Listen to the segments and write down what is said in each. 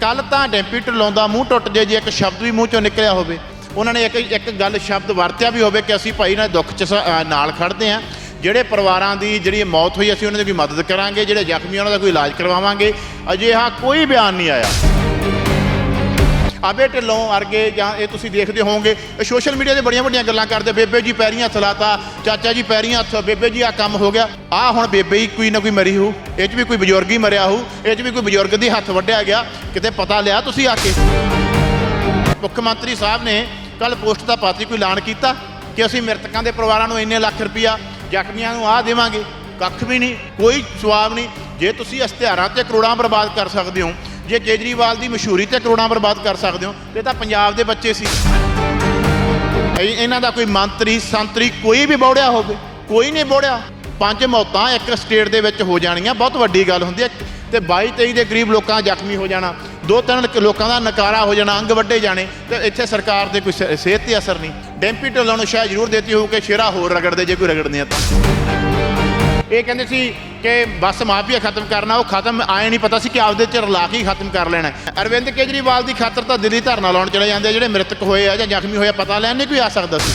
ਕੱਲ ਤਾਂ ਡੈਂਪੀ ਢਿੱਲੋਂ ਮੂੰਹ ਟੁੱਟ ਜੇ ਜੇ ਇੱਕ ਸ਼ਬਦ ਵੀ ਮੂੰਹ ਚੋਂ ਨਿਕਲਿਆ ਹੋਵੇ। ਉਹਨਾਂ ਨੇ ਇੱਕ ਇੱਕ ਗੱਲ ਸ਼ਬਦ ਵਰਤਿਆ ਵੀ ਹੋਵੇ ਕਿ ਅਸੀਂ ਭਾਈ ਨਾਲ ਦੁੱਖ ਚ ਸ- ਨਾਲ ਖੜਦੇ ਆ ਜਿਹੜੇ ਪਰਿਵਾਰਾਂ ਦੀ ਜਿਹੜੀ ਮੌਤ ਹੋਈ, ਅਸੀਂ ਉਹਨਾਂ ਦੀ ਕੋਈ ਮਦਦ ਕਰਾਂਗੇ। ਜਿਹੜੇ ਜ਼ਖਮੀ ਉਹਨਾਂ ਦਾ ਕੋਈ ਇਲਾਜ ਕਰਵਾਵਾਂਗੇ। ਅਜਿਹਾ ਕੋਈ ਬਿਆਨ ਨਹੀਂ ਆਇਆ। ਆਬੇ ਢਿੱਲੋਂ ਵਰਗੇ ਜਾਂ ਇਹ ਤੁਸੀਂ ਦੇਖਦੇ ਹੋਵੋਗੇ ਸੋਸ਼ਲ ਮੀਡੀਆ ਤੇ ਬੜੀਆਂ ਵੱਡੀਆਂ ਗੱਲਾਂ ਕਰਦੇ, ਬੇਬੇ ਜੀ ਪੈਰੀਆਂ ਹੱਥ ਲਾਤਾ, ਚਾਚਾ ਜੀ ਪੈਰੀਆਂ ਹੱਥ, ਬੇਬੇ ਜੀ ਆ ਕੰਮ ਹੋ ਗਿਆ। ਆ ਹੁਣ ਬੇਬੇ ਹੀ ਕੋਈ ਨਾ ਕੋਈ ਮਰੀ ਹੋਊ, ਇਹ 'ਚ ਵੀ ਕੋਈ ਬਜ਼ੁਰਗ ਹੀ ਮਰਿਆ ਹੋਊ, ਇਹ 'ਚ ਵੀ ਕੋਈ ਬਜ਼ੁਰਗ ਦੀ ਹੱਥ ਵੱਢਿਆ ਗਿਆ, ਕਿਤੇ ਪਤਾ ਲਿਆ ਤੁਸੀਂ ਆ ਕੇ? ਮੁੱਖ ਮੰਤਰੀ ਸਾਹਿਬ ਨੇ ਕੱਲ ਪੋਸਟ ਦਾ ਪਾਤੀ ਕੋਈ ਐਲਾਨ ਕੀਤਾ ਕਿ ਅਸੀਂ ਮ੍ਰਿਤਕਾਂ ਦੇ ਪਰਿਵਾਰਾਂ ਨੂੰ ਇੰਨੇ ਲੱਖ ਰੁਪਇਆ ਜ਼ਖਮੀਆਂ ਨੂੰ ਆਹ ਦੇਵਾਂਗੇ। ਕੱਖ ਵੀ ਨਹੀਂ, ਕੋਈ ਜਵਾਬ ਨਹੀਂ। ਜੇ ਤੁਸੀਂ ਇਸ਼ਤਿਹਾਰਾਂ ਤੇ ਕਰੋੜਾਂ ਬਰਬਾਦ ਕਰ ਸਕਦੇ ਹੋ ਜੇ ਕੇਜਰੀਵਾਲ ਦੀ ਮਸ਼ਹੂਰੀ ਤੇ ਕਰੋੜਾਂ ਬਰਬਾਦ ਕਰ ਸਕਦੇ ਹੋ, ਤੇ ਤਾਂ ਪੰਜਾਬ ਦੇ ਬੱਚੇ ਸੀ। ਇਹਨਾਂ ਦਾ ਕੋਈ ਮੰਤਰੀ, ਸੰਤਰੀ ਕੋਈ ਵੀ ਬੋੜਿਆ ਹੋਵੇ, ਕੋਈ ਨਹੀਂ ਬੋੜਿਆ। ਪੰਜ ਮੌਤਾਂ ਇੱਕ ਸਟੇਟ ਦੇ ਵਿੱਚ ਹੋ ਜਾਣੀਆਂ, ਬਹੁਤ ਵੱਡੀ ਗੱਲ ਹੁੰਦੀ ਹੈ। ਤੇ 22 23 ਦੇ ਗਰੀਬ ਲੋਕਾਂ ਜ਼ਖਮੀ ਹੋ ਜਾਣਾ, ਦੋ ਤਿੰਨ ਲੋਕਾਂ ਦਾ ਨਕਾਰਾ ਹੋ ਜਾਣਾ, ਅੰਗ ਵੱਡੇ ਜਾਣੇ, ਤੇ ਇੱਥੇ ਸਰਕਾਰ ਦੇ ਕੋਈ ਸਿਹਤ ਤੇ ਅਸਰ ਨਹੀਂ। ਡੈਂਪੀ ਢੋਲਾਂ ਨੂੰ ਸ਼ਾਇਦ ਜ਼ਰੂਰ ਦੇਤੀ ਹੋਊ ਕਿ ਸ਼ੇਰਾ ਹੋਰ ਰਗੜਦੇ ਜੇ ਕੋਈ ਰਗੜਦੇ ਆ ਤਾਂ। ਇਹ ਕਹਿੰਦੇ ਸੀ ਕਿ ਬਸ ਮਾਫੀਆ ਖਤਮ ਕਰਨਾ, ਉਹ ਖਤਮ, ਆਏ ਨਹੀਂ ਪਤਾ ਸੀ ਕਿ ਆਪਦੇ ਚ ਰਲਾ ਕੇ ਹੀ ਖਤਮ ਕਰ ਲੈਣਾ। ਅਰਵਿੰਦ ਕੇਜਰੀਵਾਲ ਦੀ ਖਾਤਰ ਤਾਂ ਦਿੱਲੀ ਧਰਨਾ ਲਾਉਣ ਚਲੇ ਜਾਂਦੇ ਆ, ਜਿਹੜੇ ਮ੍ਰਿਤਕ ਹੋਏ ਆ ਜਾਂ ਜ਼ਖਮੀ ਹੋਏ ਆ, ਪਤਾ ਲੈਣ ਨਹੀਂ ਕੋਈ ਆ ਸਕਦਾ ਸੀ।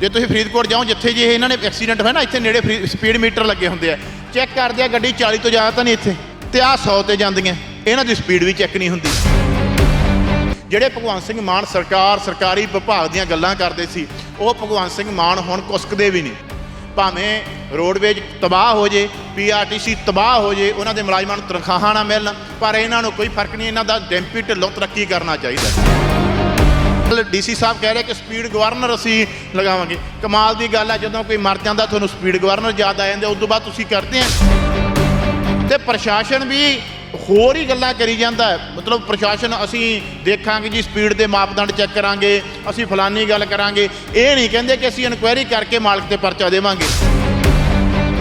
ਜੇ ਤੁਸੀਂ ਫਰੀਦਕੋਟ ਜਾਓ, ਜਿੱਥੇ ਜੇ ਇਹਨਾਂ ਨੇ ਐਕਸੀਡੈਂਟ ਹੋਇਆ ਨਾ, ਇੱਥੇ ਨੇੜੇ ਸਪੀਡ ਮੀਟਰ ਲੱਗੇ ਹੁੰਦੇ ਆ। ਚੈੱਕ ਕਰਦੇ ਆ, ਗੱਡੀ 40 ਤੋਂ ਜ਼ਿਆਦਾ ਤਾਂ ਨਹੀਂ ਇੱਥੇ। ਤੇ ਆ 100 ਤੇ ਜਾਂਦੀਆਂ। ਇਹਨਾਂ ਦੀ ਸਪੀਡ ਵੀ ਚੈੱਕ ਨਹੀਂ ਹੁੰਦੀ। ਜਿਹੜੇ ਭਗਵੰਤ ਸਿੰਘ ਮਾਨ ਸਰਕਾਰ, ਸਰਕਾਰੀ ਵਿਭਾਗ ਦੀਆਂ ਗੱਲਾਂ ਕਰਦੇ ਸੀ, ਉਹ ਭਗਵੰਤ ਸਿੰਘ ਮਾਨ ਹੁਣ ਕੁਸਕਦੇ ਵੀ ਨਹੀਂ। ਭਾਵੇਂ ਰੋਡਵੇਜ ਤਬਾਹ ਹੋ ਜੇ ਪੀਆਰਟੀਸੀ ਤਬਾਹ ਹੋ ਜੇ, ਉਹਨਾਂ ਦੇ ਮੁਲਾਜ਼ਮਾਂ ਨੂੰ ਤਨਖਾਹਾਂ ਨਾ ਮਿਲਣ, ਪਰ ਇਹਨਾਂ ਨੂੰ ਕੋਈ ਫ਼ਰਕ ਨਹੀਂ, ਇਹਨਾਂ ਦਾ ਡੈਂਪੀ ਢਿੱਲੋਂ ਤਰੱਕੀ ਕਰਨਾ ਚਾਹੀਦਾ। ਡੀਸੀ ਸਾਹਿਬ ਕਹਿ ਰਹੇ ਕਿ ਸਪੀਡ ਗਵਰਨਰ ਅਸੀਂ ਲਗਾਵਾਂਗੇ। ਕਮਾਲ ਦੀ ਗੱਲ ਹੈ, ਜਦੋਂ ਕੋਈ ਮਰ ਜਾਂਦਾ, ਤੁਹਾਨੂੰ ਸਪੀਡ ਗਵਰਨਰ ਯਾਦ ਆ ਜਾਂਦੇ ਉਸ ਤੋਂ ਬਾਅਦ ਤੁਸੀਂ ਕਰਦੇ ਆ। ਤੇ ਪ੍ਰਸ਼ਾਸਨ ਵੀ ਹੋਰ ਹੀ ਗੱਲਾਂ ਕਰੀ ਜਾਂਦਾ ਹੈ। ਮਤਲਬ ਪ੍ਰਸ਼ਾਸਨ, ਅਸੀਂ ਦੇਖਾਂਗੇ ਜੀ, ਸਪੀਡ ਦੇ ਮਾਪਦੰਡ ਚੈੱਕ ਕਰਾਂਗੇ, ਅਸੀਂ ਫਲਾਨੀ ਗੱਲ ਕਰਾਂਗੇ। ਇਹ ਨਹੀਂ ਕਹਿੰਦੇ ਕਿ ਅਸੀਂ ਇਨਕੁਆਇਰੀ ਕਰਕੇ ਮਾਲਕ ਤੇ ਪਰਚਾ ਦੇਵਾਂਗੇ।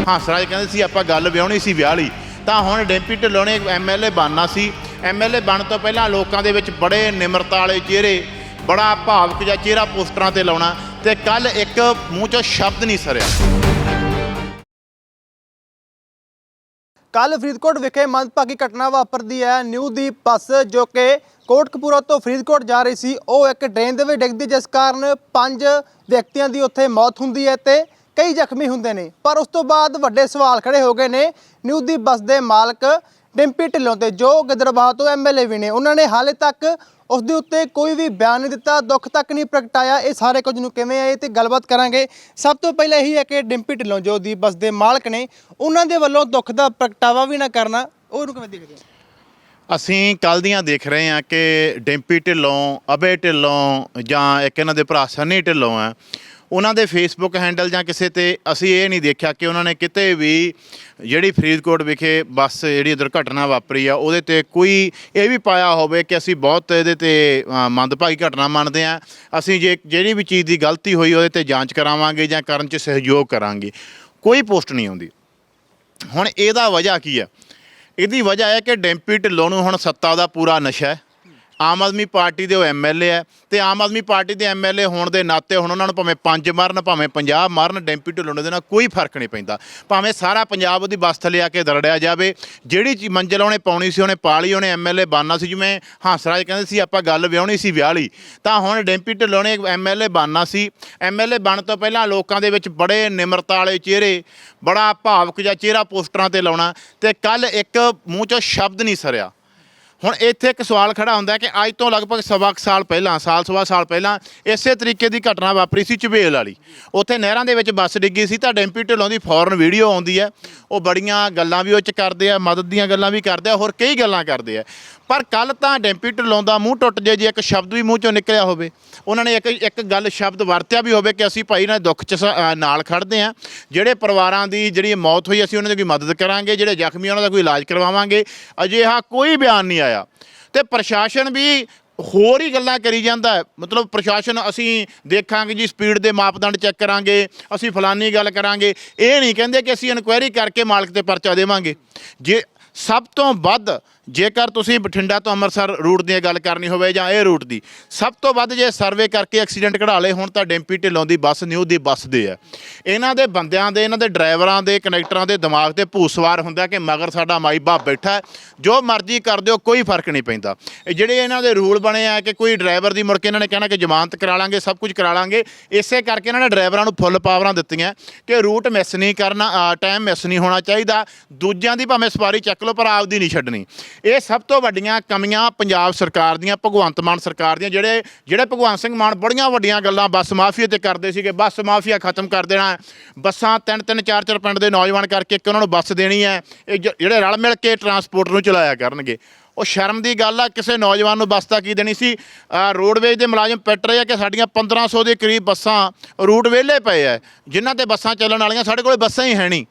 ਹਾਂਸਰਾਜ ਕਹਿੰਦੇ ਸੀ, ਆਪਾਂ ਗੱਲ ਵਿਆਹਣੀ ਸੀ ਵਿਆਹ ਲਈ। ਤਾਂ ਹੁਣ ਡੈਂਪੀ ਢਿੱਲੋਂ ਨੇ ਐਮਐਲਏ ਬਣਨਾ ਸੀ। ਐਮਐਲਏ ਬਣ ਤੋਂ ਪਹਿਲਾਂ ਲੋਕਾਂ ਦੇ ਵਿੱਚ ਬੜੇ ਨਿਮਰਤਾ ਵਾਲੇ ਚਿਹਰੇ, ਬੜਾ ਭਾਵਕ ਜਿਹਾ ਚਿਹਰਾ ਪੋਸਟਰਾਂ ਤੇ ਲਾਉਣਾ ਤੇ ਕੱਲ ਇੱਕ ਮੂੰਹ ਚੋਂ ਸ਼ਬਦ ਨਹੀਂ ਸਰਿਆ। ਕੱਲ ਫਰੀਦਕੋਟ ਵਿਖੇ ਮੰਦਭਾਗੀ ਘਟਨਾ ਵਾਪਰਦੀ ਹੈ। ਨਿਊ ਦੀ ਬੱਸ ਜੋ ਕਿ ਕੋਟਕਪੂਰਾ ਤੋਂ ਫਰੀਦਕੋਟ ਜਾ ਰਹੀ ਸੀ, ਉਹ ਇੱਕ ਡਰੇਨ ਦੇ ਵਿੱਚ ਡਿੱਗਦੀ, ਜਿਸ ਕਾਰਨ ਪੰਜ ਵਿਅਕਤੀਆਂ ਦੀ ਉੱਥੇ ਮੌਤ ਹੁੰਦੀ ਹੈ ਤੇ ਕਈ ਜ਼ਖਮੀ ਹੁੰਦੇ ਨੇ। ਪਰ ਉਸ ਤੋਂ ਬਾਅਦ ਵੱਡੇ ਸਵਾਲ ਖੜੇ ਹੋ ਗਏ ਨੇ। ਨਿਊ ਦੀ ਬੱਸ ਦੇ ਮਾਲਕ ਡਿੰਪੀ ਢਿੱਲੋਂ ਤੇ ਜੋ ਗਿੱਦੜਬਾਹ ਤੋਂ ਐਮਐਲਏ ਵੀ ਨੇ, ਉਹਨਾਂ ਨੇ ਹਾਲੇ ਤੱਕ ਉਸ ਦੇ ਉੱਤੇ ਕੋਈ ਵੀ ਬਿਆਨ ਨਹੀਂ ਦਿੱਤਾ, ਦੁੱਖ ਤੱਕ ਨਹੀਂ ਪ੍ਰਗਟਾਇਆ। ਇਹ ਸਾਰੇ ਕੁਝ ਨੂੰ ਕਿਵੇਂ ਆਏ ਤੇ ਗੱਲਬਾਤ ਕਰਾਂਗੇ। ਸਭ ਤੋਂ ਪਹਿਲਾਂ ਇਹੀ ਹੈ ਕਿ ਡਿੰਪੀ ਢਿੱਲੋਂ ਜੋ ਦੀ ਬੱਸ ਦੇ ਮਾਲਕ ਨੇ, ਉਹਨਾਂ ਦੇ ਵੱਲੋਂ ਦੁੱਖ ਦਾ ਪ੍ਰਗਟਾਵਾ ਵੀ ਨਾ ਕਰਨਾ। ਉਹਨੂੰ ਕਿਵੇਂ ਦੇਖਦੇ ਹੋ? ਅਸੀਂ ਕੱਲ ਦੀਆਂ ਦੇਖ ਰਹੇ ਹਾਂ ਕਿ ਡਿੰਪੀ ਢਿੱਲੋਂ, ਅਬੇ ਢਿੱਲੋਂ ਜਾਂ ਇੱਕ ਇਹਨਾਂ ਦੇ ਭਰਾ ਸਨੀ ਢਿੱਲੋਂ ਆ ਉਹਨਾਂ ਦੇ ਫੇਸਬੁੱਕ ਹੈਂਡਲ ਜਾਂ ਕਿਸੇ ਤੇ ਅਸੀਂ ਇਹ ਨਹੀਂ ਦੇਖਿਆ ਕਿ ਉਹਨਾਂ ਨੇ ਕਿਤੇ ਵੀ ਜਿਹੜੀ ਫਰੀਦਕੋਟ ਵਿਖੇ ਬੱਸ ਜਿਹੜੀ ਦੁਰਘਟਨਾ ਵਾਪਰੀ ਆ ਉਹਦੇ ਤੇ ਕੋਈ ਇਹ ਵੀ ਪਾਇਆ ਹੋਵੇ ਕਿ ਅਸੀਂ ਬਹੁਤ ਇਹਦੇ ਤੇ ਅ, ਮੰਦਭਾਗੀ ਘਟਨਾ ਮੰਨਦੇ ਆ। ਅਸੀਂ ਜੇ ਜਿਹੜੀ ਵੀ ਚੀਜ਼ ਦੀ ਗਲਤੀ ਹੋਈ ਉਹਦੇ ਤੇ ਜਾਂਚ ਕਰਾਵਾਂਗੇ ਜਾਂ ਕਰਨ 'ਚ ਸਹਿਯੋਗ ਕਰਾਂਗੇ। ਕੋਈ ਪੋਸਟ ਨਹੀਂ ਆਉਂਦੀ। ਹੁਣ ਇਹਦਾ ਵਜ੍ਹਾ ਕੀ ਹੈ ਇਹਦੀ ਵਜ੍ਹਾ ਹੈ ਕਿ ਡੈਂਪੀ ਢਿੱਲੋਂ ਨੂੰ ਹੁਣ ਸੱਤਾ ਦਾ ਪੂਰਾ ਨਸ਼ਾ ਹੈ। ਆਮ ਆਦਮੀ ਪਾਰਟੀ ਦੇ ਉਹ ਐਮਐਲਏ ਹੈ ਤੇ ਆਮ ਆਦਮੀ ਪਾਰਟੀ ਦੇ ਐਮਐਲਏ ਹੋਣ ਦੇ ਨਾਤੇ ਹੁਣ ਉਹਨਾਂ ਨੂੰ ਭਾਵੇਂ ਪੰਜ ਮਾਰਨ, ਭਾਵੇਂ 50 ਮਾਰਨ, ਡੈਂਪੀ ਢਿੱਲੋਂ ਦੇ ਨਾਲ ਕੋਈ ਫ਼ਰਕ ਨਹੀਂ ਪੈਂਦਾ। ਭਾਵੇਂ ਸਾਰਾ ਪੰਜਾਬ ਉਹਦੀ ਬਸ ਥੱਲੇ ਆ ਕੇ ਦਰੜਿਆ ਜਾਵੇ, ਜਿਹੜੀ ਚੀ- ਮੰਜ਼ਿਲ ਉਹਨੇ ਪਾਉਣੀ ਸੀ, ਉਹਨੇ ਪਾ ਲਈ ਉਹਨੇ ਐਮਐਲਏ ਬਣਨਾ ਸੀ, ਜਿਵੇਂ ਹਾਂਸਰਾਜ ਕਹਿੰਦੇ ਸੀ, ਆਪਾਂ ਗੱਲ ਵਿਆਹਣੀ ਸੀ ਵਿਆਹ ਲਈ ਤਾਂ ਹੁਣ ਡੈਂਪੀ ਢਿੱਲੋਂ ਨੇ ਐਮਐਲਏ ਬਣਨਾ ਸੀ। ਐਮਐਲਏ ਬਣ ਤੋਂ ਪਹਿਲਾਂ ਲੋਕਾਂ ਦੇ ਵਿੱਚ ਬੜੇ ਨਿਮਰਤਾ ਵਾਲੇ ਚਿਹਰੇ, ਬੜਾ ਭਾਵਕ ਜਿਹਾ ਚਿਹਰਾ ਪੋਸਟਰਾਂ ਤੇ ਲਾਉਣਾ, ਤੇ ਕੱਲ ਇੱਕ ਮੂੰਹ ਚੋਂ ਸ਼ਬਦ ਨਹੀਂ ਸਰਿਆ। ਹੁਣ ਇੱਥੇ ਇੱਕ ਸਵਾਲ ਖੜਾ ਹੁੰਦਾ ਕਿ ਅੱਜ ਤੋਂ ਲਗਭਗ ਸਵਾ ਕੁ ਸਾਲ ਪਹਿਲਾਂ, ਸਾਲ ਸਵਾ ਸਾਲ ਪਹਿਲਾਂ ਇਸੇ ਤਰੀਕੇ ਦੀ ਘਟਨਾ ਵਾਪਰੀ ਸੀ ਝਬੇਲ ਵਾਲੀ। ਉੱਥੇ ਨਹਿਰਾਂ ਦੇ ਵਿੱਚ ਬੱਸ ਡਿੱਗੀ ਸੀ ਤਾਂ ਡੈਂਪੀ ਢਿੱਲੋਂ ਦੀ ਫੌਰਨ ਵੀਡੀਓ ਆਉਂਦੀ ਹੈ। ਉਹ ਬੜੀਆਂ ਗੱਲਾਂ ਵੀ ਉਹ ਚ ਕਰਦੇ ਆ, ਮਦਦ ਦੀਆਂ ਗੱਲਾਂ ਵੀ ਕਰਦੇ ਆ, ਹੋਰ ਕਈ ਗੱਲਾਂ ਕਰਦੇ ਆ। ਪਰ ਕੱਲ ਤਾਂ ਡੈਂਪੀ ਢਿੱਲੋਂ ਮੂੰਹ ਟੁੱਟ ਜੇ ਜੇ ਇੱਕ ਸ਼ਬਦ ਵੀ ਮੂੰਹ ਚੋਂ ਨਿਕਲਿਆ ਹੋਵੇ। ਉਹਨਾਂ ਨੇ ਇੱਕ ਇੱਕ ਗੱਲ ਸ਼ਬਦ ਵਰਤਿਆ ਵੀ ਹੋਵੇ ਕਿ ਅਸੀਂ ਭਾਈ ਨਾਲ ਦੁੱਖ ਚ ਸ- ਨਾਲ ਖੜਦੇ ਆ ਜਿਹੜੇ ਪਰਿਵਾਰਾਂ ਦੀ ਜਿਹੜੀ ਮੌਤ ਹੋਈ, ਅਸੀਂ ਉਹਨਾਂ ਦੀ ਕੋਈ ਮਦਦ ਕਰਾਂਗੇ, ਜਿਹੜੇ ਜ਼ਖਮੀ ਉਹਨਾਂ ਦਾ ਕੋਈ ਇਲਾਜ ਕਰਵਾਵਾਂਗੇ। ਅਜਿਹਾ ਕੋਈ ਬਿਆਨ ਨਹੀਂ ਆਇਆ। ਤੇ ਪ੍ਰਸ਼ਾਸਨ ਵੀ ਹੋਰ ਹੀ ਗੱਲਾਂ ਕਰੀ ਜਾਂਦਾ ਮਤਲਬ ਪ੍ਰਸ਼ਾਸਨ ਅਸੀਂ ਦੇਖਾਂਗੇ ਜੀ, ਸਪੀਡ ਦੇ ਮਾਪਦੰਡ ਚੈੱਕ ਕਰਾਂਗੇ, ਅਸੀਂ ਫਲਾਨੀ ਗੱਲ ਕਰਾਂਗੇ। ਇਹ ਨਹੀਂ ਕਹਿੰਦੇ ਕਿ ਅਸੀਂ ਇਨਕੁਆਇਰੀ ਕਰਕੇ ਮਾਲਕ ਤੇ ਪਰਚਾ ਦੇਵਾਂਗੇ। ਜੇ ਸਭ ਤੋਂ ਵੱਧ ਜੇਕਰ ਤੁਸੀਂ ਬਠਿੰਡਾ ਤੋਂ ਅੰਮ੍ਰਿਤਸਰ ਰੂਟ ਦੀ ਗੱਲ ਕਰਨੀ ਹੋਵੇ ਜਾਂ ਇਹ ਰੂਟ ਦੀ, ਸਭ ਤੋਂ ਵੱਧ ਜੇ ਸਰਵੇ ਕਰਕੇ ਐਕਸੀਡੈਂਟ ਕਢਾ ਲਏ, ਹੁਣ ਤਾਂ ਡੈਂਪੀ ਢਿੱਲੋਂ ਦੀ ਬੱਸ ਨਿਊ ਦੀ ਬੱਸ ਦੇ ਆ। ਇਹਨਾਂ ਦੇ ਬੰਦਿਆਂ ਦੇ, ਇਹਨਾਂ ਦੇ ਡਰਾਈਵਰਾਂ ਦੇ, ਕਨੈਕਟਰਾਂ ਦੇ ਦਿਮਾਗ ਤੇ ਭੂਸਵਾਰ ਹੁੰਦਾ ਕਿ ਮਗਰ ਸਾਡਾ ਮਾਈ ਬਾਪ ਬੈਠਾ ਜੋ ਮਰਜ਼ੀ ਕਰ ਦਿਓ, ਕੋਈ ਫ਼ਰਕ ਨਹੀਂ ਪੈਂਦਾ। ਜਿਹੜੇ ਇਹਨਾਂ ਦੇ ਰੂਲ ਬਣੇ ਆ ਕਿ ਕੋਈ ਡਰਾਈਵਰ ਦੀ ਮੁੜ ਕੇ ਇਹਨਾਂ ਨੇ ਕਹਿਣਾ ਕਿ ਜ਼ਮਾਨਤ ਕਰਾ ਲਾਂਗੇ, ਸਭ ਕੁਝ ਕਰਾ ਲਾਂਗੇ, ਇਸੇ ਕਰਕੇ ਇਹਨਾਂ ਨੇ ਡਰਾਈਵਰਾਂ ਨੂੰ ਫੁੱਲ ਪਾਵਰਾਂ ਦਿੱਤੀਆਂ ਕਿ ਰੂਟ ਮਿਸ ਨਹੀਂ ਕਰਨਾ ਟਾਈਮ ਮਿਸ ਨਹੀਂ ਹੋਣਾ ਚਾਹੀਦਾ। ਦੂਜਿਆਂ ਦੀ ਭਾਵੇਂ ਸਵਾਰੀ ਚੱਕ ਲਓ, ਪਰ ਆਪਦੀ ਨਹੀਂ ਛੱਡਣੀ। ਇਹ ਸਭ ਤੋਂ ਵੱਡੀਆਂ ਕਮੀਆਂ ਪੰਜਾਬ ਸਰਕਾਰ ਦੀਆਂ, ਭਗਵੰਤ ਮਾਨ ਸਰਕਾਰ ਦੀਆਂ, ਜਿਹੜੇ ਜਿਹੜੇ ਭਗਵੰਤ ਸਿੰਘ ਮਾਨ ਬੜੀਆਂ ਵੱਡੀਆਂ ਗੱਲਾਂ ਬੱਸ ਮਾਫੀਆ ਤੇ ਕਰਦੇ ਸੀਗੇ, ਬੱਸ ਮਾਫੀਆ ਖਤਮ ਕਰ ਦੇਣਾ ਬੱਸਾਂ ਤਿੰਨ ਤਿੰਨ, ਚਾਰ ਚਾਰ ਪਿੰਡ ਦੇ ਨੌਜਵਾਨ ਕਰਕੇ ਇੱਕ ਉਹਨਾਂ ਨੂੰ ਬੱਸ ਦੇਣੀ ਹੈ। ਇਹ ਜਿਹੜੇ ਰਲ ਮਿਲ ਕੇ ਟਰਾਂਸਪੋਰਟ ਨੂੰ ਚਲਾਇਆ ਕਰਨਗੇ। ਉਹ ਸ਼ਰਮ ਦੀ ਗੱਲ ਆ, ਕਿਸੇ ਨੌਜਵਾਨ ਨੂੰ ਬੱਸ ਤਾਂ ਕੀ ਦੇਣੀ ਸੀ? ਰੋਡਵੇਜ ਦੇ ਮੁਲਾਜ਼ਮ ਪਿੱਟ ਰਹੇ ਆ ਕਿ ਸਾਡੀਆਂ 1500 ਦੇ ਕਰੀਬ ਬੱਸਾਂ ਰੂਟ ਵਿਹਲੇ ਪਏ ਆ। ਜਿਨ੍ਹਾਂ ਤੇ ਬੱਸਾਂ ਚੱਲਣ ਵਾਲੀਆਂ ਸਾਡੇ ਕੋਲ ਬੱਸਾਂ ਹੀ ਹੈ ਨਹੀਂ।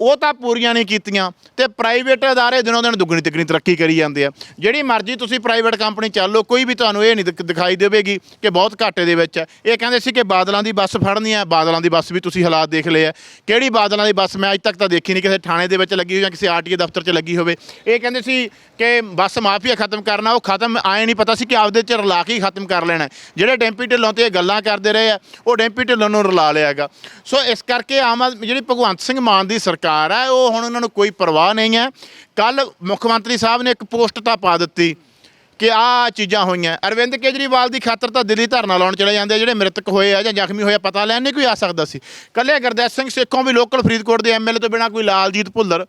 ਉਹ ਤਾਂ ਪੂਰੀਆਂ ਨਹੀਂ ਕੀਤੀਆਂ ਤੇ ਪ੍ਰਾਈਵੇਟ ਅਦਾਰੇ ਦਿਨੋਂ ਦਿਨ ਦੁੱਗਣੀ ਤਿੱਗਣੀ ਤਰੱਕੀ ਕਰੀ ਜਾਂਦੇ ਆ। ਜਿਹੜੀ ਮਰਜ਼ੀ ਤੁਸੀਂ ਪ੍ਰਾਈਵੇਟ ਕੰਪਨੀ ਚੱਲ ਲਓ ਕੋਈ ਵੀ ਤੁਹਾਨੂੰ ਇਹ ਨਹੀਂ ਦਿਖ- ਦਿਖਾਈ ਦੇਵੇਗੀ ਕਿ ਬਹੁਤ ਘਾਟੇ ਦੇ ਵਿੱਚ ਹੈ। ਇਹ ਕਹਿੰਦੇ ਸੀ ਕਿ ਬਾਦਲਾਂ ਦੀ ਬੱਸ ਫੜਨੀ ਹੈ, ਬਾਦਲਾਂ ਦੀ ਬੱਸ ਵੀ ਤੁਸੀਂ ਹਾਲਾਤ ਦੇਖ ਲਏ ਆ ਕਿਹੜੀ ਬਾਦਲਾਂ ਦੀ ਬੱਸ ਮੈਂ ਅੱਜ ਤੱਕ ਤਾਂ ਦੇਖੀ ਨਹੀਂ, ਕਿਸੇ ਥਾਣੇ ਦੇ ਵਿੱਚ ਲੱਗੀ ਹੋਈ ਜਾਂ ਕਿਸੇ ਆਰਟੀਏ ਦਫ਼ਤਰ 'ਚ ਲੱਗੀ ਹੋਵੇ। ਇਹ ਕਹਿੰਦੇ ਸੀ ਕਿ ਬੱਸ ਮਾਫੀਆ ਖਤਮ ਕਰਨਾ, ਉਹ ਖਤਮ ਆਏ ਨਹੀਂ ਪਤਾ ਸੀ ਕਿ ਆਪਦੇ 'ਚ ਰਲਾ ਕੇ ਹੀ ਖਤਮ ਕਰ ਲੈਣਾ ਹੈ। ਜਿਹੜੇ ਡੈਂਪੀ ਢਿੱਲੋਂ ਤੇ ਇਹ ਗੱਲਾਂ ਕਰਦੇ ਰਹੇ ਆ, ਉਹ ਡੈਂਪੀ ਢਿੱਲੋਂ ਨੂੰ ਰਲਾ ਲਿਆ ਹੈਗਾ। ਸੋ ਇਸ ਕਰਕੇ ਆਮ ਆਦਮੀ ਜਿਹੜੀ ਭਗਵੰਤ ਸਿੰਘ ਮਾਨ ਦੀ ਸਰਕਾਰ ਹੈ, ਉਹ ਹੁਣ ਉਹਨਾਂ ਨੂੰ ਕੋਈ ਪਰਵਾਹ ਨਹੀਂ ਹੈ। ਕੱਲ ਮੁੱਖ ਮੰਤਰੀ ਸਾਹਿਬ ਨੇ ਇੱਕ ਪੋਸਟ ਤਾਂ ਪਾ ਦਿੱਤੀ ਕਿ ਆਹ ਚੀਜ਼ਾਂ ਹੋਈਆਂ। ਅਰਵਿੰਦ ਕੇਜਰੀਵਾਲ ਦੀ ਖਾਤਰ ਤਾਂ ਦਿੱਲੀ ਧਰਨਾ ਲਾਉਣ ਚਲੇ ਜਾਂਦੇ ਆ, ਜਿਹੜੇ ਮ੍ਰਿਤਕ ਹੋਏ ਆ ਜਾਂ ਜ਼ਖਮੀ ਹੋਏ ਆ, ਪਤਾ ਲੈਣ ਨਹੀਂ ਕੋਈ ਆ ਸਕਦਾ ਸੀ। ਕੱਲੇ ਗੁਰਦੇਵ ਸਿੰਘ ਸੇਖੋਂ ਵੀ ਲੋਕਲ ਫਰੀਦਕੋਟ ਦੇ ਐਮਐਲਏ ਤੋਂ ਬਿਨਾ ਕੋਈ ਲਾਲਜੀਤ ਭੁੱਲਰ,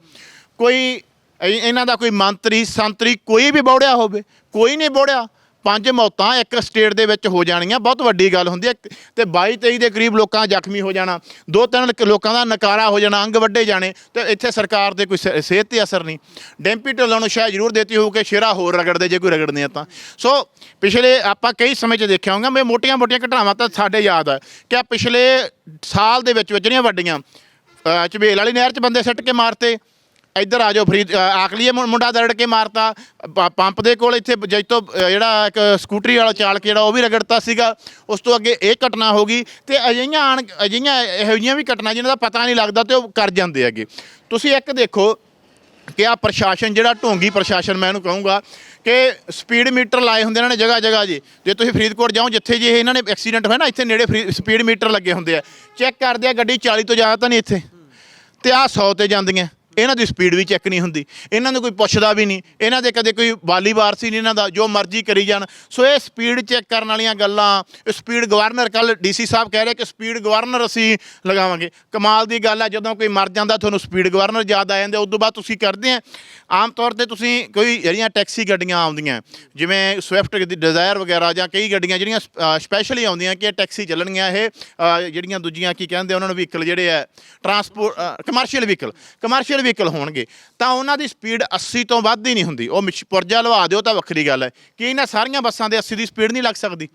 ਕੋਈ ਇਹਨਾਂ ਦਾ ਕੋਈ ਮੰਤਰੀ, ਸੰਤਰੀ ਕੋਈ ਵੀ ਬੋੜਿਆ ਹੋਵੇ, ਕੋਈ ਨਹੀਂ ਬੋੜਿਆ। ਪੰਜ ਮੌਤਾਂ ਇੱਕ ਸਟੇਟ ਦੇ ਵਿੱਚ ਹੋ ਜਾਣੀਆਂ, ਬਹੁਤ ਵੱਡੀ ਗੱਲ ਹੁੰਦੀ ਹੈ ਤੇ 22 23 ਦੇ ਕਰੀਬ ਲੋਕਾਂ ਜ਼ਖਮੀ ਹੋ ਜਾਣਾ, ਦੋ ਤਿੰਨ ਲੋਕਾਂ ਦਾ ਨਕਾਰਾ ਹੋ ਜਾਣਾ, ਅੰਗ ਵੱਡੇ ਜਾਣੇ, ਤੇ ਇੱਥੇ ਸਰਕਾਰ ਦੇ ਕੋਈ ਸ- ਸਿਹਤ ਤੇ ਅਸਰ ਨਹੀਂ। ਡੈਂਪੀ ਢਿੱਲੋਂ ਨੂੰ ਸ਼ਾਇਦ ਜ਼ਰੂਰ ਦੇਤੀ ਹੋਊ ਕਿ ਸ਼ੇਰਾ ਹੋਰ ਰਗੜਦੇ, ਜੇ ਕੋਈ ਰਗੜਨੇ ਆ ਤਾਂ। ਸੋ ਪਿਛਲੇ ਆਪਾਂ ਕਈ ਸਮੇਂ 'ਚ ਦੇਖਿਆ ਹੋਊਗਾ, ਮੈਂ ਮੋਟੀਆਂ-ਮੋਟੀਆਂ ਘਟਨਾਵਾਂ ਤਾਂ ਸਾਡੇ ਯਾਦ ਆ ਕਿ ਪਿਛਲੇ ਸਾਲ ਦੇ ਵਿੱਚ ਜਿਹੜੀਆਂ ਵੱਡੀਆਂ ਚਬੇਲ ਵਾਲੀ ਨਹਿਰ 'ਚ ਬੰਦੇ ਸੱਟ ਕੇ ਮਾਰਤੇ ਇੱਧਰ ਆ ਜਾਓ ਫਰੀਦ ਆਖਲੀਏ ਮੁੰਡਾ ਦਰੜ ਕੇ ਮਾਰਤਾ। ਪੰਪ ਦੇ ਕੋਲ ਇੱਥੇ ਜੈਤੋ ਅ, ਜਿਹੜਾ ਇੱਕ ਸਕੂਟਰੀ ਵਾਲਾ ਚਾਲਕ ਜਿਹੜਾ ਉਹ ਵੀ ਰਗੜਤਾ ਸੀਗਾ। ਉਸ ਤੋਂ ਅੱਗੇ ਇਹ ਘਟਨਾ ਹੋ ਗਈ ਤੇ ਅਜਿਹੀਆਂ ਆਣ ਅਜਿਹੀਆਂ ਇਹੋ ਜਿਹੀਆਂ ਵੀ ਘਟਨਾ ਜਿਨ੍ਹਾਂ ਦਾ ਪਤਾ ਨਹੀਂ ਲੱਗਦਾ ਤੇ ਉਹ ਕਰ ਜਾਂਦੇ ਹੈਗੇ। ਤੁਸੀਂ ਇੱਕ ਦੇਖੋ ਕਿ ਆ ਪ੍ਰਸ਼ਾਸਨ ਜਿਹੜਾ ਢੋਂਗੀ ਪ੍ਰਸ਼ਾਸਨ ਮੈਂ ਇਹਨੂੰ ਕਹੂੰਗਾ ਕਿ ਸਪੀਡ ਮੀਟਰ ਲਾਏ ਹੁੰਦੇ ਇਹਨਾਂ ਨੇ ਜਗ੍ਹਾ ਜਗ੍ਹਾ ਜੀ। ਜੇ ਤੁਸੀਂ ਫਰੀਦਕੋਟ ਜਾਓ ਜਿੱਥੇ ਜੇ ਇਹਨਾਂ ਨੇ ਐਕਸੀਡੈਂਟ ਹੋਇਆ ਨਾ ਇੱਥੇ ਨੇੜੇ ਸਪੀਡ ਮੀਟਰ ਲੱਗੇ ਹੁੰਦੇ ਆ। ਚੈੱਕ ਕਰਦੇ ਆ ਗੱਡੀ 40 ਤੋਂ ਜ਼ਿਆਦਾ ਤਾਂ ਨਹੀਂ ਇੱਥੇ। ਤੇ ਆ 100 ਤੇ ਜਾਂਦੀਆਂ। ਇਹਨਾਂ ਦੀ ਸਪੀਡ ਵੀ ਚੈੱਕ ਨਹੀਂ ਹੁੰਦੀ, ਇਹਨਾਂ ਨੂੰ ਕੋਈ ਪੁੱਛਦਾ ਵੀ ਨਹੀਂ, ਇਹਨਾਂ ਦੇ ਕਦੇ ਕੋਈ ਵਾਲੀ ਵਾਰਸੀ ਨਹੀਂ ਇਹਨਾਂ ਦਾ, ਜੋ ਮਰਜ਼ੀ ਕਰੀ ਜਾਣ। ਸੋ ਇਹ ਸਪੀਡ ਚੈੱਕ ਕਰਨ ਵਾਲੀਆਂ ਗੱਲਾਂ ਸਪੀਡ ਗਵਰਨਰ ਕੱਲ ਡੀਸੀ ਸਾਹਿਬ ਕਹਿ ਰਹੇ ਕਿ ਸਪੀਡ ਗਵਰਨਰ ਅਸੀਂ ਲਗਾਵਾਂਗੇ। ਕਮਾਲ ਦੀ ਗੱਲ ਹੈ, ਜਦੋਂ ਕੋਈ ਮਰ ਜਾਂਦਾ ਤੁਹਾਨੂੰ ਸਪੀਡ ਗਵਰਨਰ ਯਾਦ ਆ ਜਾਂਦੇ ਉਸ ਤੋਂ ਬਾਅਦ ਤੁਸੀਂ ਕਰਦੇ ਆ। ਆਮ ਤੌਰ ਤੇ ਤੁਸੀਂ ਕੋਈ ਜਿਹੜੀਆਂ ਟੈਕਸੀ ਗੱਡੀਆਂ ਆਉਂਦੀਆਂ, ਜਿਵੇਂ ਸਵਿਫਟ ਦੀ ਡਿਜ਼ਾਇਰ ਵਗੈਰਾ ਜਾਂ ਕਈ ਗੱਡੀਆਂ ਜਿਹੜੀਆਂ ਸਪੈਸ਼ਲੀ ਆਉਂਦੀਆਂ ਕਿ ਇਹ ਟੈਕਸੀ ਚੱਲਣਗੀਆਂ ਇਹ ਜਿਹੜੀਆਂ ਦੂਜੀਆਂ ਕੀ ਕਹਿੰਦੇ ਉਹਨਾਂ ਨੂੰ ਵਹੀਕਲ ਜਿਹੜੇ ਆ transport commercial vehicle commercial vehicle ਹੋਣਗੇ, ਤਾਂ ਉਹਨਾਂ ਦੀ ਸਪੀਡ 80 ਤੋਂ ਵੱਧ ਹੀ ਨਹੀਂ ਹੁੰਦੀ। ਉਹ ਮਿਸ਼- ਪੁਰਜਾ ਲਵਾ ਦਿਓ ਤਾਂ ਵੱਖਰੀ ਗੱਲ ਹੈ। ਕਿ ਇਹਨਾਂ ਸਾਰੀਆਂ ਬੱਸਾਂ ਦੇ 80 ਦੀ ਸਪੀਡ ਨਹੀਂ ਲੱਗ ਸਕਦੀ?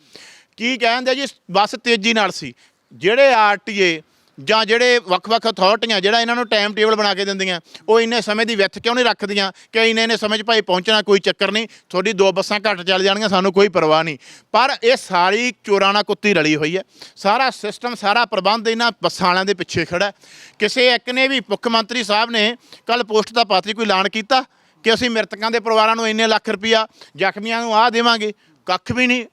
ਕੀ ਕਹਿੰਦੇ ਜੀ, ਬੱਸ ਤੇਜ਼ੀ ਨਾਲ ਸੀ। ਜਿਹੜੇ ਆਰਟੀਏ ਜਾਂ ਜਿਹੜੇ ਵੱਖ-ਵੱਖ ਅਥਾਰਟੀਆਂ ਜਿਹੜਾ ਇਹਨਾਂ ਨੂੰ ਟਾਈਮ ਟੇਬਲ ਬਣਾ ਕੇ ਦਿੰਦੀਆਂ, ਉਹ ਇੰਨੇ ਸਮੇਂ ਦੀ ਵਿੱਥ ਕਿਉਂ ਨਹੀਂ ਰੱਖਦੀਆਂ ਕਿ ਇੰਨੇ ਇੰਨੇ ਸਮੇਂ 'ਚ ਭਾਈ ਪਹੁੰਚਣਾ ਕੋਈ ਚੱਕਰ ਨਹੀਂ, ਤੁਹਾਡੀ ਦੋ ਬੱਸਾਂ ਘੱਟ ਚੱਲ ਜਾਣਗੀਆਂ, ਸਾਨੂੰ ਕੋਈ ਪਰਵਾਹ ਨਹੀਂ। ਪਰ ਇਹ ਸਾਰੀ ਚੋਰਾਂ ਨਾਲ ਕੁੱਤੀ ਰਲੀ ਹੋਈ ਹੈ। ਸਾਰਾ ਸਿਸਟਮ ਸਾਰਾ ਪ੍ਰਬੰਧ ਇਹਨਾਂ ਬੱਸਾਂ ਵਾਲਿਆਂ ਦੇ ਪਿੱਛੇ ਖੜਾ ਕਿਸੇ ਇੱਕ ਨੇ ਵੀ ਮੁੱਖ ਮੰਤਰੀ ਸਾਹਿਬ ਨੇ ਕੱਲ ਪੋਸਟ ਦਾ ਪਾਤਰੀ ਕੋਈ ਐਲਾਨ ਕੀਤਾ ਕਿ ਅਸੀਂ ਮ੍ਰਿਤਕਾਂ ਦੇ ਪਰਿਵਾਰਾਂ ਨੂੰ ਇੰਨੇ ਲੱਖ ਰੁਪਇਆ ਜ਼ਖਮੀਆਂ ਨੂੰ ਆਹ ਦੇਵਾਂਗੇ? ਕੱਖ ਵੀ ਨਹੀਂ।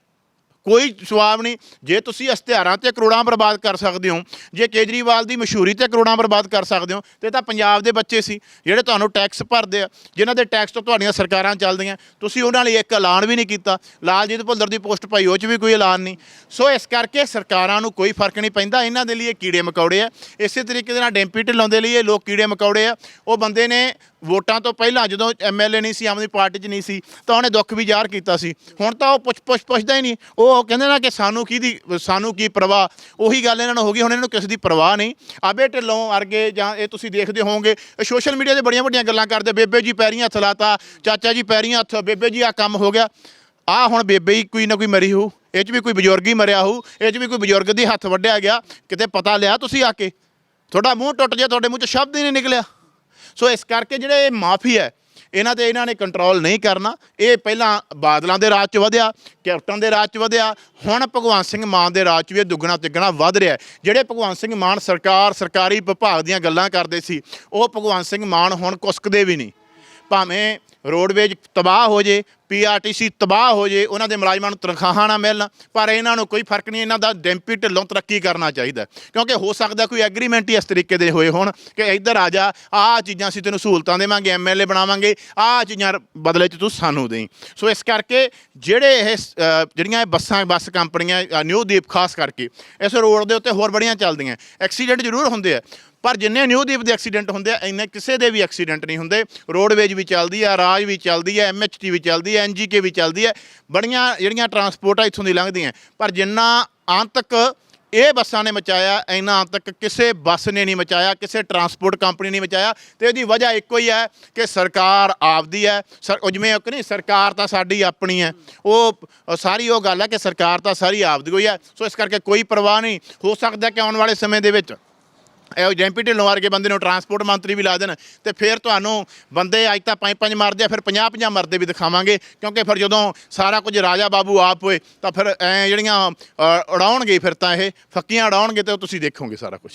ਕੋਈ ਜਵਾਬ ਨਹੀਂ। ਜੇ ਤੁਸੀਂ ਇਸ਼ਤਿਹਾਰਾਂ ਤੇ ਕਰੋੜਾਂ ਬਰਬਾਦ ਕਰ ਸਕਦੇ ਹੋ, ਜੇ ਕੇਜਰੀਵਾਲ ਦੀ ਮਸ਼ਹੂਰੀ ਤੇ ਕਰੋੜਾਂ ਬਰਬਾਦ ਕਰ ਸਕਦੇ ਹੋ, ਤੇ ਤਾਂ ਪੰਜਾਬ ਦੇ ਬੱਚੇ ਸੀ, ਜਿਹੜੇ ਤੁਹਾਨੂੰ ਟੈਕਸ ਭਰਦੇ ਆ, ਜਿਨ੍ਹਾਂ ਦੇ ਟੈਕਸ ਤੋਂ ਤੁਹਾਡੀਆਂ ਸਰਕਾਰਾਂ ਚੱਲਦੀਆਂ। ਤੁਸੀਂ ਉਹਨਾਂ ਲਈ ਇੱਕ ਐਲਾਨ ਵੀ ਨਹੀਂ ਕੀਤਾ। ਲਾਲਜੀਤ ਭੁੱਲਰ ਦੀ ਪੋਸਟ ਪਾਈ ਉਹ 'ਚ ਵੀ ਕੋਈ ਐਲਾਨ ਨਹੀਂ। ਸੋ ਇਸ ਕਰਕੇ ਸਰਕਾਰਾਂ ਨੂੰ ਕੋਈ ਫ਼ਰਕ ਨਹੀਂ ਪੈਂਦਾ। ਇਹਨਾਂ ਦੇ ਲਈ ਇਹ ਕੀੜੇ ਮਕੌੜੇ ਆ। ਇਸੇ ਤਰੀਕੇ ਦੇ ਨਾਲ ਡੈਂਪੀ ਢਿੱਲੋਂ ਦੇ ਲਈ ਇਹ ਲੋਕ ਕੀੜੇ ਮਕੌੜੇ ਆ। ਉਹ ਬੰਦੇ ਨੇ ਵੋਟਾਂ ਤੋਂ ਪਹਿਲਾਂ ਜਦੋਂ ਐਮਐਲਏ ਨਹੀਂ ਸੀ, ਆਮ ਆਦਮੀ ਪਾਰਟੀ 'ਚ ਨਹੀਂ ਸੀ, ਤਾਂ ਉਹਨੇ ਦੁੱਖ ਵੀ ਜ਼ਾਹਰ ਕੀਤਾ ਸੀ। ਹੁਣ ਤਾਂ ਉਹ ਪੁੱਛ ਪੁੱਛ, ਪੁੱਛਦਾ ਹੀ ਨਹੀਂ। ਉਹ ਕਹਿੰਦੇ ਨਾ ਕਿ ਸਾਨੂੰ ਕੀ ਦੀ ਸਾਨੂੰ ਕੀ ਪਰਵਾਹ, ਉਹੀ ਗੱਲ ਇਹਨਾਂ ਨੂੰ ਹੋ ਗਈ, ਹੁਣ ਇਹਨਾਂ ਨੂੰ ਕਿਸੇ ਦੀ ਪਰਵਾਹ ਨਹੀਂ। ਆਬੇ ਢਿੱਲੋਂ ਅਰਗੇ ਜਾਂ ਇਹ ਤੁਸੀਂ ਦੇਖਦੇ ਹੋਵੋਗੇ, ਸੋਸ਼ਲ ਮੀਡੀਆ ਤੇ ਬੜੀਆਂ ਵੱਡੀਆਂ ਗੱਲਾਂ ਕਰਦੇ, ਬੇਬੇ ਜੀ ਪੈਰੀਆਂ ਹੱਥ ਲਾਤਾ, ਚਾਚਾ ਜੀ ਪੈਰੀਆਂ ਹੱਥ, ਬੇਬੇ ਜੀ ਆ ਕੰਮ ਹੋ ਗਿਆ। ਆ ਹੁਣ ਬੇਬੇ ਹੀ ਕੋਈ ਨਾ ਕੋਈ ਮਰੀ ਹੋਊ, ਇਹ 'ਚ ਵੀ ਕੋਈ ਬਜ਼ੁਰਗ ਹੀ ਮਰਿਆ ਹੋਊ, ਇਹ 'ਚ ਵੀ ਕੋਈ ਬਜ਼ੁਰਗ ਦੀ ਹੱਥ ਵੱਢਿਆ ਗਿਆ, ਕਿਤੇ ਪਤਾ ਲਿਆ ਤੁਸੀਂ ਆ ਕੇ? ਤੁਹਾਡਾ ਮੂੰਹ ਟੁੱਟ ਗਿਆ, ਤੁਹਾਡੇ ਮੂੰਹ 'ਚ ਸ਼ਬਦ ਹੀ ਨਹੀਂ ਨਿਕਲਿਆ। ਸੋ ਇਸ ਕਰਕੇ ਜਿਹੜੇ ਇਹ ਮਾਫੀ ਹੈ, ਇਹਨਾਂ ਤੇ ਇਹਨਾਂ ਨੇ ਕੰਟਰੋਲ ਨਹੀਂ ਕਰਨਾ। ਇਹ ਪਹਿਲਾਂ ਬਾਦਲਾਂ ਦੇ ਰਾਜ 'ਚ ਵਧਿਆ, ਕੈਪਟਨ ਦੇ ਰਾਜ 'ਚ ਵਧਿਆ, ਹੁਣ ਭਗਵੰਤ ਸਿੰਘ ਮਾਨ ਦੇ ਰਾਜ 'ਚ ਵੀ ਇਹ ਦੁੱਗਣਾ ਤਿੱਗਣਾ ਵੱਧ ਰਿਹਾ ਜਿਹੜੇ ਭਗਵੰਤ ਸਿੰਘ ਮਾਨ ਸਰਕਾਰ, ਸਰਕਾਰੀ ਵਿਭਾਗ ਦੀਆਂ ਗੱਲਾਂ ਕਰਦੇ ਸੀ, ਉਹ ਭਗਵੰਤ ਸਿੰਘ ਮਾਨ ਹੁਣ ਕੁਸਕਦੇ ਵੀ ਨਹੀਂ। ਭਾਵੇਂ ਰੋਡਵੇਜ ਤਬਾਹ ਹੋ ਜੇ ਪੀਆਰਟੀਸੀ ਤਬਾਹ ਹੋ ਜੇ, ਉਹਨਾਂ ਦੇ ਮੁਲਾਜ਼ਮਾਂ ਨੂੰ ਤਨਖਾਹਾਂ ਨਾ ਮਿਲਣ, ਪਰ ਇਹਨਾਂ ਨੂੰ ਕੋਈ ਫ਼ਰਕ ਨਹੀਂ, ਇਹਨਾਂ ਦਾ ਡੈਂਪੀ ਢਿੱਲੋਂ ਤਰੱਕੀ ਕਰਨਾ ਚਾਹੀਦਾ ਕਿਉਂਕਿ ਹੋ ਸਕਦਾ ਕੋਈ ਐਗਰੀਮੈਂਟ ਹੀ ਇਸ ਤਰੀਕੇ ਦੇ ਹੋਏ ਹੋਣ ਕਿ ਇੱਧਰ ਆ ਜਾ, ਆਹ ਚੀਜ਼ਾਂ ਅਸੀਂ ਤੈਨੂੰ ਸਹੂਲਤਾਂ ਦੇਵਾਂਗੇ ਐਮਐਲਏ ਬਣਾਵਾਂਗੇ, ਆਹ ਚੀਜ਼ਾਂ ਬਦਲੇ 'ਚ ਤੂੰ ਸਾਨੂੰ ਦੇਈਂ। ਸੋ ਇਸ ਕਰਕੇ ਜਿਹੜੇ ਇਹ ਜਿਹੜੀਆਂ ਇਹ ਬੱਸਾਂ, ਬੱਸ ਕੰਪਨੀਆਂ ਨਿਊ ਦੀਪ ਖਾਸ ਕਰਕੇ, ਇਸ ਰੋਡ ਦੇ ਉੱਤੇ ਹੋਰ ਬੜੀਆਂ ਚੱਲਦੀਆਂ। ਐਕਸੀਡੈਂਟ ਜ਼ਰੂਰ ਹੁੰਦੇ ਆ। ਪਰ ਜਿੰਨੇ ਨਿਊ ਦੀਪ ਦੇ ਐਕਸੀਡੈਂਟ ਹੁੰਦੇ ਆ, ਇੰਨੇ ਕਿਸੇ ਦੇ ਵੀ ਐਕਸੀਡੈਂਟ ਨਹੀਂ ਹੁੰਦੇ। ਰੋਡਵੇਜ ਵੀ ਚੱਲਦੀ ਆ, ਰਾਜ ਵੀ ਚੱਲਦੀ ਆ ਐਮਐਚਟੀ ਵੀ ਚੱਲਦੀ ਆ ਐਨਜੀਕੇ ਵੀ ਚੱਲਦੀ ਆ। ਬੜੀਆਂ ਜਿਹੜੀਆਂ ਟਰਾਂਸਪੋਰਟ ਆ ਇੱਥੋਂ ਦੀ ਲੰਘਦੀਆਂ। ਪਰ ਜਿੰਨਾ ਅੰਤਕ ਇਹ ਬੱਸਾਂ ਨੇ ਮਚਾਇਆ, ਇੰਨਾ ਅੰਤਕ ਕਿਸੇ ਬੱਸ ਨੇ ਨਹੀਂ ਮਚਾਇਆ, ਕਿਸੇ ਟਰਾਂਸਪੋਰਟ ਕੰਪਨੀ ਨੇ ਮਚਾਇਆ। ਤੇ ਇਹਦੀ ਵਜ੍ਹਾ ਇੱਕੋ ਹੀ ਹੈ ਕਿ ਸਰਕਾਰ ਆਪਦੀ ਹੈ। ਸਰ ਜਿਵੇਂ ਉਹ ਨਹੀਂ, ਸਰਕਾਰ ਤਾਂ ਸਾਡੀ ਆਪਣੀ ਹੈ। ਉਹ ਸਾਰੀ ਉਹ ਗੱਲ ਹੈ ਕਿ ਸਰਕਾਰ ਤਾਂ ਸਾਰੀ ਆਪਦੀ ਹੋਈ ਹੈ। ਸੋ ਇਸ ਕਰਕੇ ਕੋਈ ਪਰਵਾਹ ਨਹੀਂ। ਹੋ ਸਕਦਾ ਕਿ ਆਉਣ ਵਾਲੇ ਸਮੇਂ ਦੇ ਵਿੱਚ ਇਹ ਜੈਂਪੀ ਢਿੱਲੋਂ ਵਰਗੇ ਬੰਦੇ ਨੂੰ ਟਰਾਂਸਪੋਰਟ ਮੰਤਰੀ ਵੀ ਲਾ ਦੇਣ ਤੇ ਫਿਰ ਤੁਹਾਨੂੰ ਬੰਦੇ ਅੱਜ ਤਾਂ ਪੰਜ ਪੰਜ ਮਰਦੇ ਆ, ਫਿਰ 50 50 ਮਰਦੇ ਵੀ ਦਿਖਾਵਾਂਗੇ। ਕਿਉਂਕਿ ਫਿਰ ਜਦੋਂ ਸਾਰਾ ਕੁਝ ਰਾਜਾ ਬਾਬੂ ਆਪ ਹੋਏ, ਤਾਂ ਫਿਰ ਐ ਜਿਹੜੀਆਂ ਉਡਾਉਣਗੇ ਫਿਰ ਤਾਂ ਇਹ, ਫੱਕੀਆਂ ਉਡਾਉਣਗੇ ਤੇ ਉਹ ਤੁਸੀਂ ਦੇਖੋਗੇ ਸਾਰਾ ਕੁਝ।